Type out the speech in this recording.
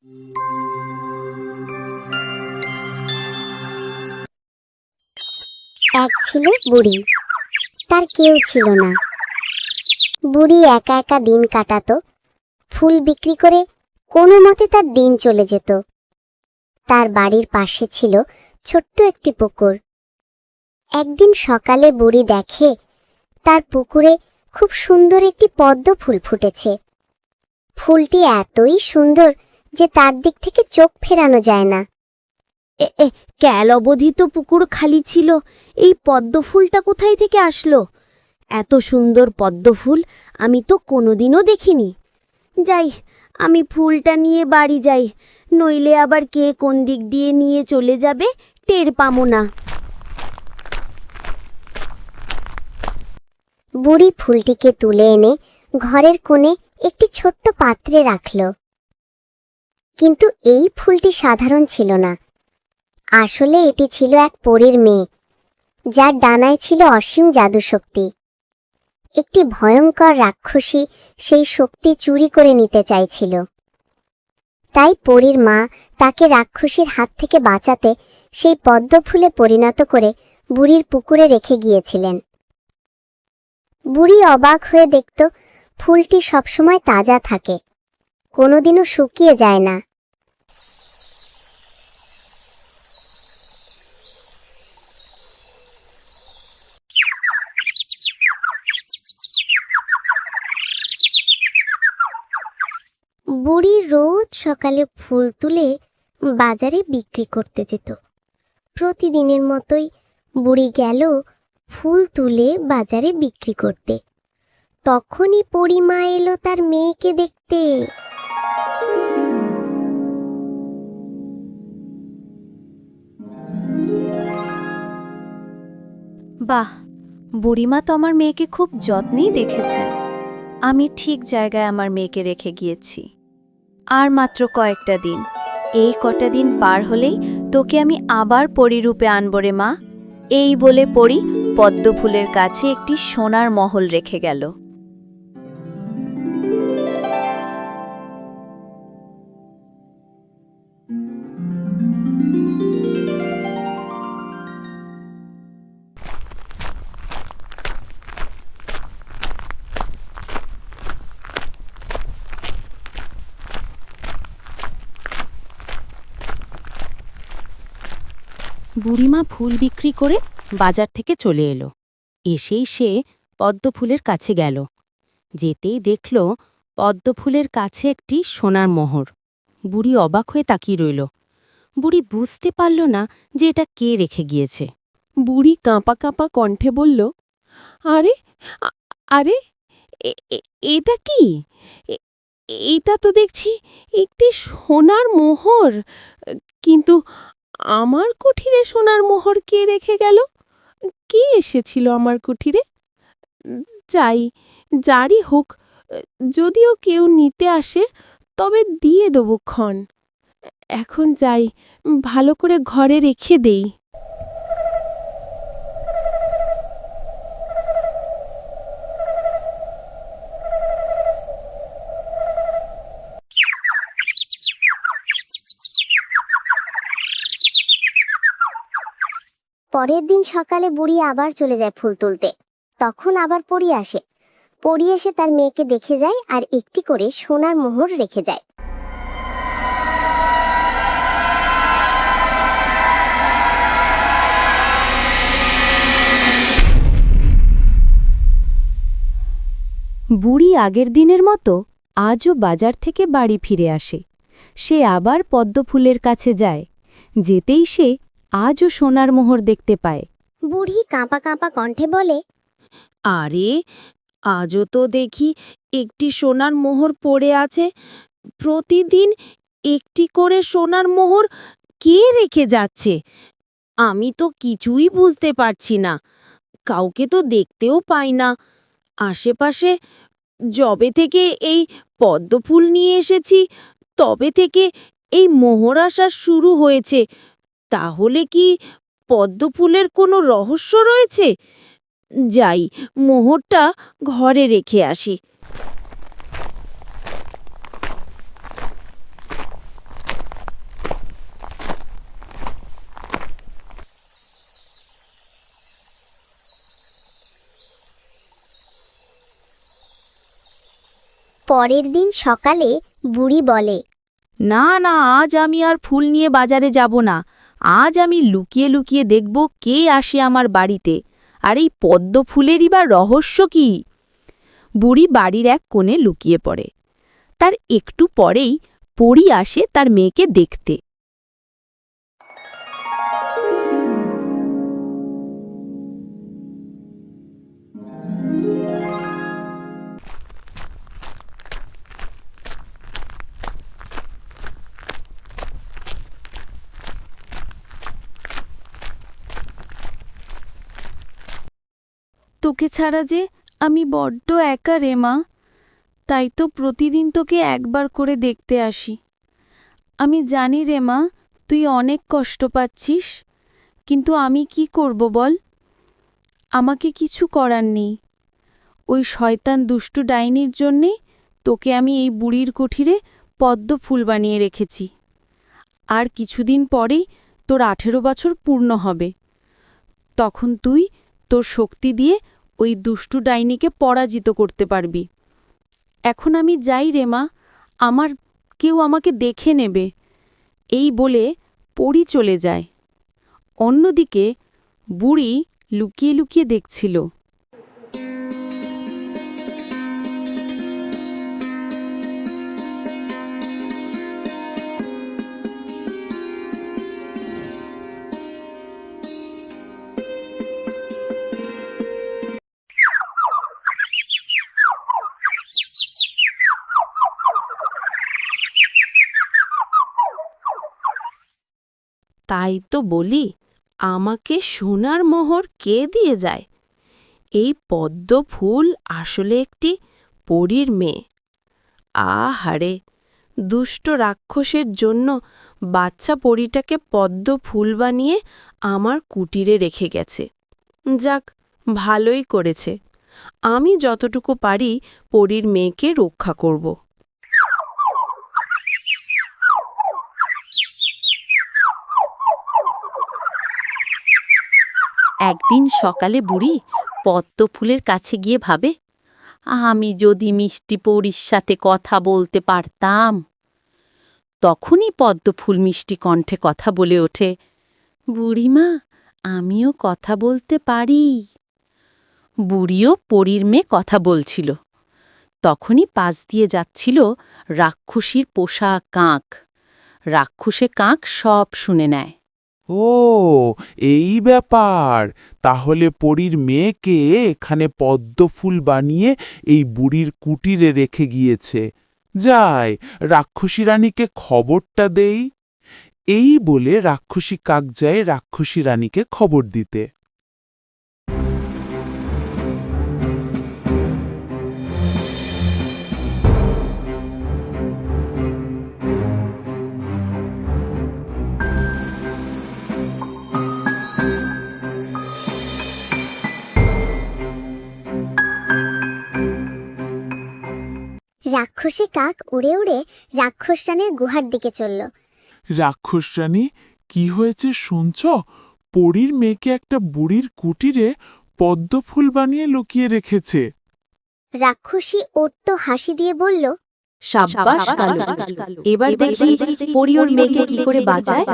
এক ছিল বুড়ি, তার কেউ ছিল না। বুড়ি একা একা দিন কাটাতো, ফুল বিক্রি করে কোনো মতে তার দিন চলে যেত। তার বাড়ির পাশে ছিল ছোট্ট একটি পুকুর। একদিন সকালে বুড়ি দেখে তার পুকুরে খুব সুন্দর একটি পদ্ম ফুল ফুটেছে। ফুলটি এতই সুন্দর যে তার দিক থেকে চোখ ফেরানো যায় না। এ এ ক্যাল অবধি তো পুকুর খালি ছিল এই পদ্ম ফুলটা কোথায় থেকে আসলো? এত সুন্দর পদ্ম ফুল আমি তো কোনোদিনও দেখিনি। যাই আমি ফুলটা নিয়ে বাড়ি যাই নইলে আবার কে কোন দিক দিয়ে নিয়ে চলে যাবে টের পামো না। বুড়ি ফুলটিকে তুলে এনে ঘরের কোণে একটি ছোট্ট পাত্রে রাখল। কিন্তু এই ফুলটি সাধারণ ছিল না। আসলে এটি ছিল এক পরীর মেয়ে, যার ডানায় ছিল অসীম জাদুশক্তি। একটি ভয়ঙ্কর রাক্ষসী সেই শক্তি চুরি করে নিতে চাইছিল। তাই পরীর মা তাকে রাক্ষসীর হাত থেকে বাঁচাতে সেই পদ্ম ফুলে পরিণত করে বুড়ির পুকুরে রেখে গিয়েছিলেন। বুড়ি অবাক হয়ে দেখত, ফুলটি সবসময় তাজা থাকে, কোনোদিনও শুকিয়ে যায় না। বুড়ি রোজ সকালে ফুল তুলে বাজারে বিক্রি করতে যেত। প্রতিদিনের মতোই বুড়ি গেল ফুল তুলে বাজারে বিক্রি করতে। তখনই পরিমা এলো তার মেয়েকে দেখতে। বাহ, বুড়িমা তো আমার মেয়েকে খুব যত্নেই দেখেছেন। আমি ঠিক জায়গায় আমার মেয়েকে রেখে গিয়েছি। আর মাত্র কয়েকটা দিন। এই কটা দিন পার হলেই তোকে আমি আবার পরিরূপে আনব রে মা। এই বলে পড়ি পদ্ম ফুলের কাছে একটি সোনার মহল রেখে গেল। বুড়িমা ফুল বিক্রি করে বাজার থেকে চলে এলো। এসেই সে পদ্ম ফুলের কাছে গেল। যেতেই দেখল পদ্ম ফুলের কাছে একটি সোনার মোহর। বুড়ি অবাক হয়ে তাকিয়ে রইল। বুড়ি বুঝতে পারল না যে এটা কে রেখে গিয়েছে। বুড়ি কাঁপা কাঁপা কণ্ঠে বলল, আরে আরে এটা কি? এ- এইটা তো দেখছি একটি সোনার মোহর। কিন্তু আমার কুঠিরে সোনার মোহর কে রেখে গেল? কে এসেছিল আমার কুঠিরে? যাই, যারই হোক, যদিও কেউ নিতে আসে, তবে দিয়ে দেবো ক্ষণ। এখন যাই, ভালো করে ঘরে রেখে দেই। পরের দিন সকালে বুড়ি আবার চলে যায় ফুল তুলতে। তখন আবার পরি আসে। পরি এসে তার মেয়েকে দেখে যায় আর একটি করে সোনার মোহর রেখে যায়। বুড়ি আগের দিনের মতো আজও বাজার থেকে বাড়ি ফিরে আসে। সে আবার পদ্মফুলের কাছে যায়। যেতেই সে আজও সোনার মোহর দেখতে পায়। বুড়ি কাঁপা কাঁপা কণ্ঠে বলে আরে আজও তো দেখি একটি সোনার মোহর পড়ে আছে। প্রতিদিন একটি করে সোনার মোহর কে রেখে যাচ্ছে? আমি তো কিছুই বুঝতে পারছি না। কাউকে তো দেখতেও পাই না। আশেপাশে যবে থেকে এই পদ্মফুল নিয়ে এসেছি তবে থেকে এই মোহর আসা শুরু হয়েছে। তাহলে কি পদ্মফুলের কোনো রহস্য রয়েছে? যাই মোহরটা ঘরে রেখে আসি। পরের দিন সকালে বুড়ি বলে না না আজ আমি আর ফুল নিয়ে বাজারে যাব না। আজ আমি লুকিয়ে লুকিয়ে দেখব কে আসে আমার বাড়িতে। আর এই পদ্ম ফুলেরই বা রহস্য কি? বুড়ি বাড়ির এক কোণে লুকিয়ে পড়ে। তার একটু পরেই পড়ি আসে তার মেয়েকে দেখতে। তোকে ছাড়া যে আমি বড্ড একা রে মা। তাই তো প্রতিদিন তোকে একবার করে দেখতে আসি। আমি জানি রে মা, তুই অনেক কষ্ট পাচ্ছিস, কিন্তু আমি কি করব বল? আমাকে কিছু করার নেই। ওই শয়তান দুষ্টু ডাইনির জন্যে তোকে আমি এই বুড়ির কুঠিরে পদ্ম ফুল বানিয়ে রেখেছি। আর কিছুদিন পরেই তোর আঠেরো বছর পূর্ণ হবে। তখন তুই তোর শক্তি দিয়ে ওই দুষ্টু ডাইনিকে পরাজিত করতে পারবি। এখন আমি যাই রে মা, আমার কেউ আমাকে দেখে নেবে। এই বলে পড়ি চলে যায়। অন্যদিকে বুড়ি লুকিয়ে লুকিয়ে দেখছিল। তাই তো বলি, আমাকে সোনার মোহর কে দিয়ে যায়? এই পদ্ম ফুল আসলে একটি পরীর মেয়ে। আহারে, দুষ্ট রাক্ষসের জন্য বাচ্চা পরীটাকে পদ্ম ফুল বানিয়ে আমার কুটিরে রেখে গেছে। যাক, ভালোই করেছে। আমি যতটুকু পারি পরীর মেয়েকে রক্ষা করব। একদিন সকালে বুড়ি পদ্ম ফুলের কাছে গিয়ে ভাবে, আমি যদি মিষ্টি পৌরির সাথে কথা বলতে পারতাম। তখনই পদ্ম ফুল মিষ্টি কণ্ঠে কথা বলে ওঠে, বুড়িমা, আমিও কথা বলতে পারি। বুড়িও পরীর মেয়ে কথা বলছিল। তখনই পাশ দিয়ে যাচ্ছিল রাক্ষসীর পোষা কাক। রাক্ষসে কাক সব শুনে নেয়। ও, এই ব্যাপার। তাহলে পরীর মেয়েকে এখানে পদ্মফুল বানিয়ে এই বুড়ির কুটিরে রেখে গিয়েছে। যাই, রাক্ষসী রানীকে খবরটা দেই। এই বলে রাক্ষসী কাক যায় রাক্ষসী রানীকে খবর দিতে। রাক্ষসী কাক উড়ে উড়ে রাক্ষস রানীর গুহার দিকে চলল। রাক্ষস রানী কি হয়েছে শুনছ? পরীর মেয়েকে একটা বুড়ির কুটিরে পদ্মফুল বানিয়ে লুকিয়ে রেখেছে। রাক্ষসী ওট্ট হাসি দিয়ে বলল সাব্বাস কালু এবার দেখি পরি ওর মেয়েকে কি করে বাঁচায়।